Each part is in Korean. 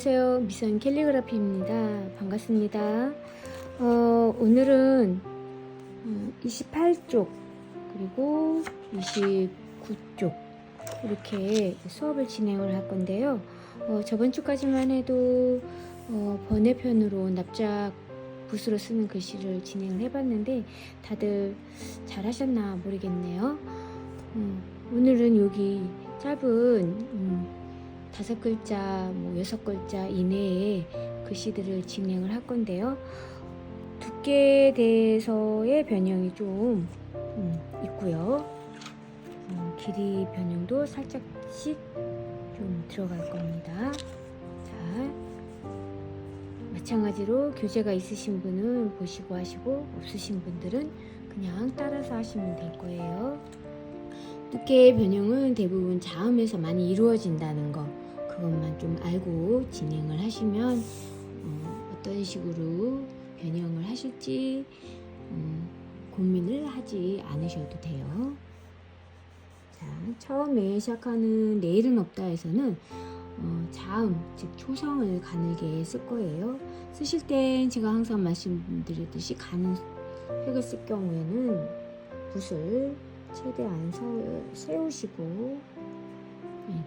안녕하세요. 미선 캘리그라피입니다. 반갑습니다. 어, 오늘은 어, 28쪽 그리고 29쪽 이렇게 수업을 진행을 할 건데요. 어, 저번 주까지만 해도 어, 번외편으로 납작 붓으로 쓰는 글씨를 진행을 해봤는데 다들 잘하셨나 모르겠네요. 음, 오늘은 여기 짧은 음, 다섯 글자, 뭐 여섯 글자 이내의 글씨들을 진행을 할 건데요. 두께에 대해서의 변형이 좀 음, 있고요. 어, 길이 변형도 살짝씩 좀 들어갈 겁니다. 자, 마찬가지로 교재가 있으신 분은 보시고 하시고 없으신 분들은 그냥 따라서 하시면 될 거예요. 두께의 변형은 대부분 자음에서 많이 이루어진다는 거 그것만 좀 알고 진행을 하시면 어, 떤 식으로 변형을 하실지 음, 고민을 하지 않으셔도 돼요. 자, 처음에 시작하는 내일은 없다에서는 어, 자음, 즉 초성을 가늘게 쓸 거예요. 쓰실 땐 제가 항상 말씀드렸듯이 가는 획을 쓸 경우에는 붓을 최대한 서, 세우시고 네,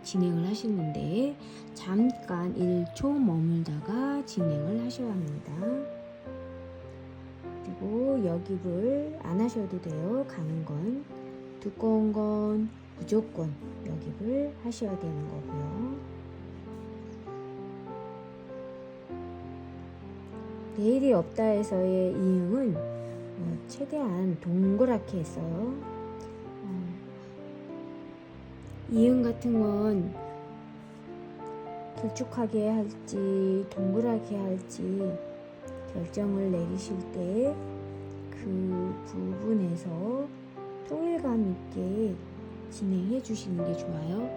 진행을 하시는데 잠깐 1초 머물다가 진행을 하셔야 합니다. 그리고 여깁을 안 하셔도 돼요. 가는 건 두꺼운 건 무조건 여깁을 하셔야 되는 거고요. 내일이 없다에서의 이응은 어, 최대한 동그랗게 했어요. 이응 같은 건 길쭉하게 할지 동그랗게 할지 결정을 내리실 때 그 부분에서 통일감 있게 진행해 주시는 게 좋아요.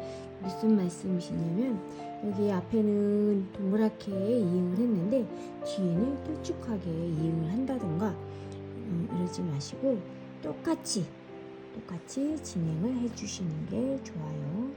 무슨 말씀이시냐면 여기 앞에는 동그랗게 이응을 했는데 뒤에는 길쭉하게 이응을 한다던가 음, 이러지 마시고 똑같이 똑같이 진행을 해 주시는 게 좋아요.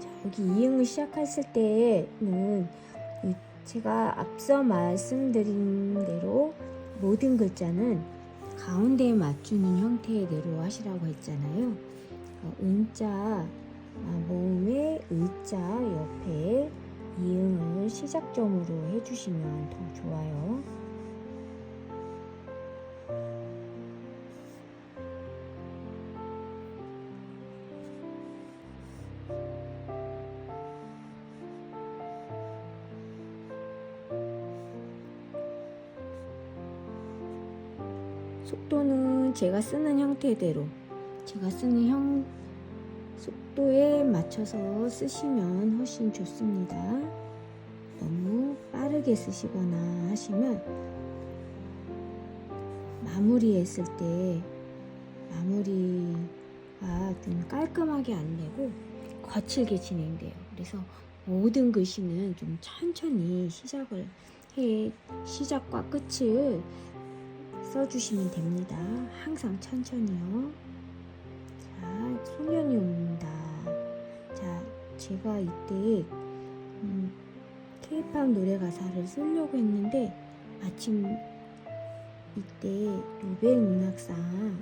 자, 여기 이응을 시작했을 때는 이 제가 앞서 말씀드린 대로 모든 글자는 가운데에 맞추는 형태대로 하시라고 했잖아요. 어, 은자 아, 모음의 의자 옆에 이응을 시작점으로 해주시면 더 좋아요. 속도는 제가 쓰는 형태대로 제가 쓰는 형 속도에 맞춰서 쓰시면 훨씬 좋습니다. 너무 빠르게 쓰시거나 하시면 마무리했을 때 마무리가 좀 깔끔하게 안 되고 거칠게 진행돼요. 그래서 모든 글씨는 좀 천천히 시작을 해 시작과 끝을 써주시면 됩니다. 항상 천천히요. 자, 소년이 옵니다. 자, 제가 이때 음, K-팝 노래 가사를 쓰려고 했는데 마침 이때 노벨 문학상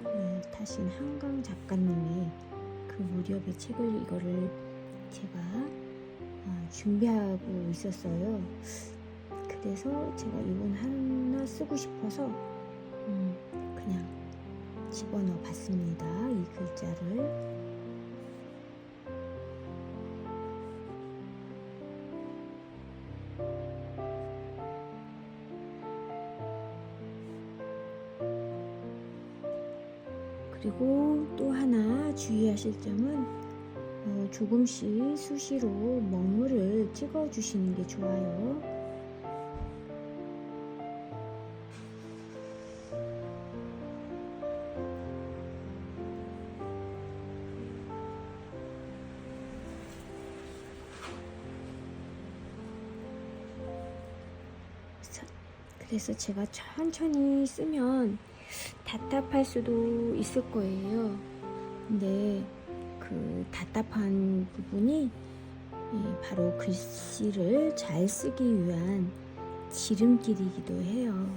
을 타신 한강 작가님의 그 무렵의 책을 이거를 제가 어, 준비하고 있었어요. 그래서 제가 이건 하나 쓰고 싶어서 집어넣어 봤습니다. 이 글자를. 그리고 또 하나 주의하실 점은 어, 조금씩 수시로 먹물을 찍어 주시는 게 좋아요. 그래서 제가 천천히 쓰면 답답할 수도 있을 거예요. 근데 그 답답한 부분이 예, 바로 글씨를 잘 쓰기 위한 지름길이기도 해요.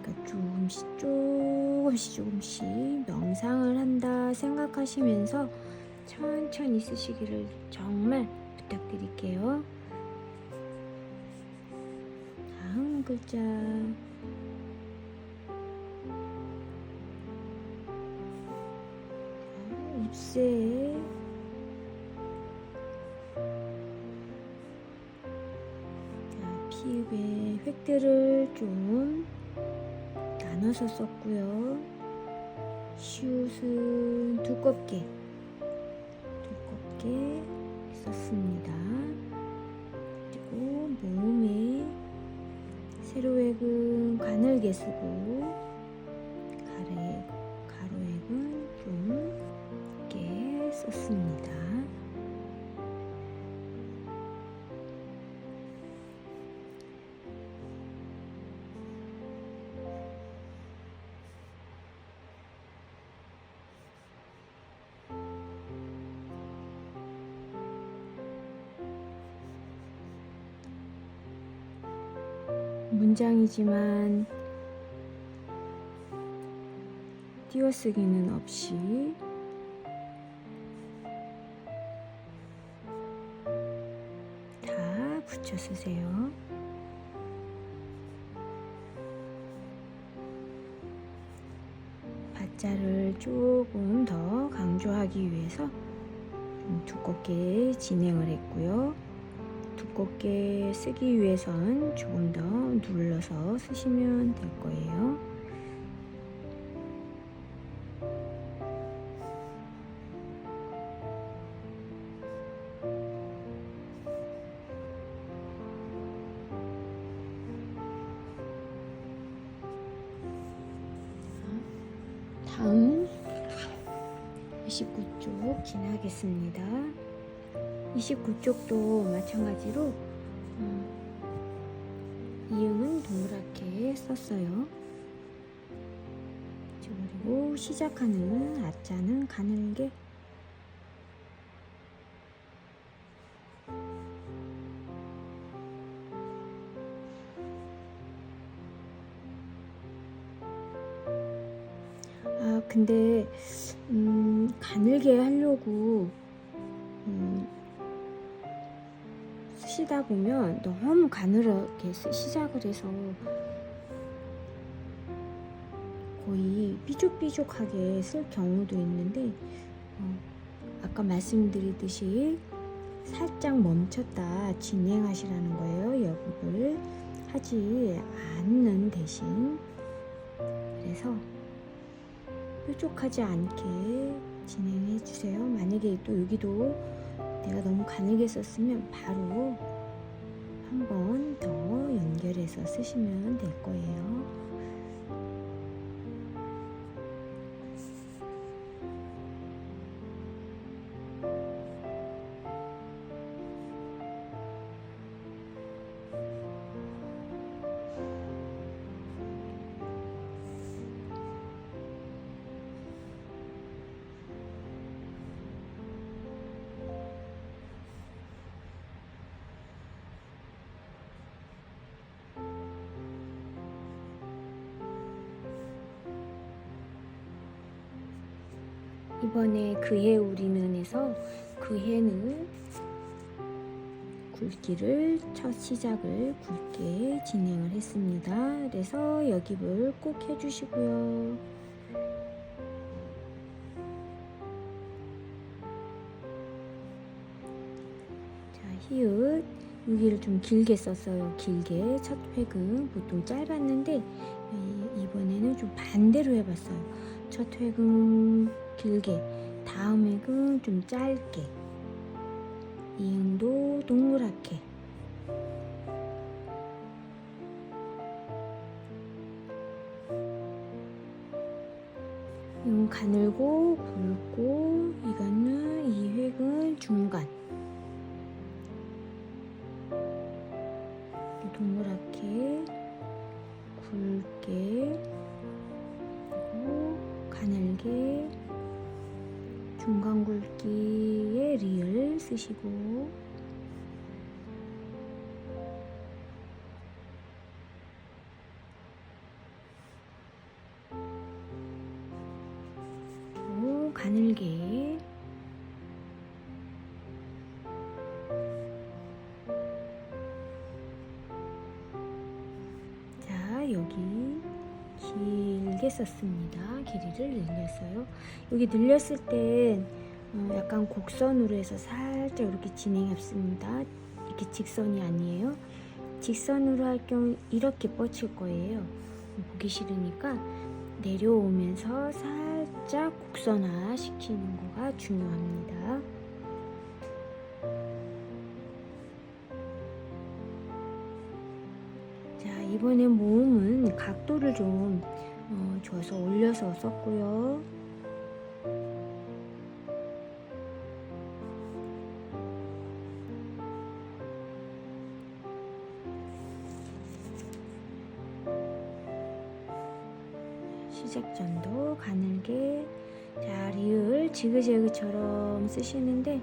그러니까 조금씩 조금씩 조금씩 명상을 한다 생각하시면서 천천히 쓰시기를 정말 부탁드릴게요. 글자 자, 피읍의 획들을 좀 나눠서 썼고요. 시옷은 두껍게 두껍게 썼습니다. 가늘게 쓰고 가래 가로획은 좀 얇게 썼습니다. 문장이지만 띄어쓰기는 없이 다 붙여 쓰세요. 바자를 조금 더 강조하기 위해서 좀 두껍게 진행을 했고요. 두껍게 쓰기 위해선 조금 더 눌러서 쓰시면 될 거예요. 다음 29쪽 지나겠습니다. 29쪽도 마찬가지로 음, 이응은 동그랗게 썼어요. 그리고 시작하는 아자는 가늘게 근데 음, 가늘게 하려고 음, 쓰시다 보면 너무 가늘게 쓰- 시작을 해서 거의 삐죽삐죽하게 쓸 경우도 있는데 어, 아까 말씀드리듯이 살짝 멈췄다 진행하시라는 거예요 여급을 하지 않는 대신. 그래서 뾰족하지 않게 진행해 주세요 만약에 또 여기도 내가 너무 가늘게 썼으면 바로 한 번 더 연결해서 쓰시면 될 거예요. 이번에 그해 우리는에서 그해는 굵기를 첫 시작을 굵게 진행을 했습니다. 그래서 여깁을 꼭 해주시고요. 자, 히읗 여기를 좀 길게 썼어요. 길게 첫 획은 보통 짧았는데 이- 이번에는 좀 반대로 해봤어요. 첫 획은 길게, 다음 획은 좀 짧게, 이응도 동그랗게. 이건 가늘고 굵고 이거는 이 획은 중간. 동그랗게 중간 굵기의 리을 쓰시고. 또 가늘게. 자 여기 길 게 썼습니다. 길이를 늘렸어요. 여기 늘렸을 땐 어, 약간 곡선으로 해서 살짝 이렇게 진행했습니다. 이렇게 직선이 아니에요. 직선으로 할 경우 이렇게 뻗칠 거예요. 보기 싫으니까 내려오면서 살짝 곡선화 시키는 거가 중요합니다. 자, 이번에 모음은 각도를 좀 어, 줘서 올려서 썼고요. 시작점도 가늘게 자 리을 지그재그처럼 쓰시는데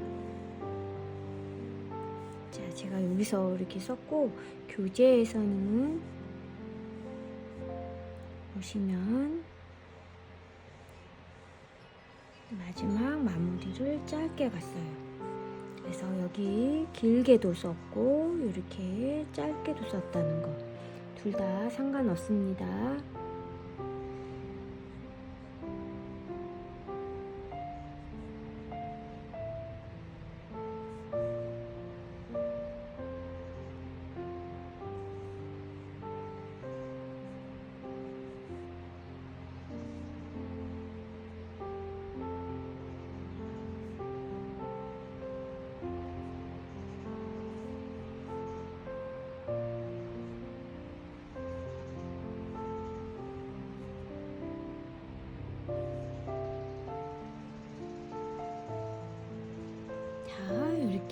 자 제가 여기서 이렇게 썼고 교재에서는 보시면 마지막 마무리를 짧게 갔어요. 그래서 여기 길게도 썼고 이렇게 짧게도 썼다는 거 둘 다 상관없습니다.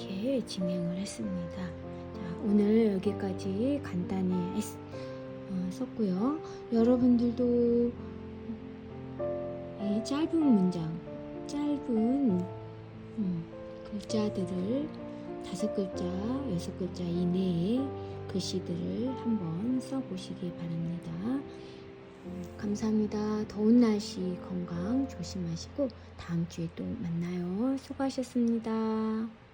이렇게 진행을 했습니다. 자, 오늘 여기까지 간단히 했- 어, 썼고요. 여러분들도 이 짧은 문장, 짧은 음, 글자들을 다섯 글자, 여섯 글자 이내의 글씨들을 한번 써보시기 바랍니다. 감사합니다. 더운 날씨 건강 조심하시고 다음 주에 또 만나요. 수고하셨습니다.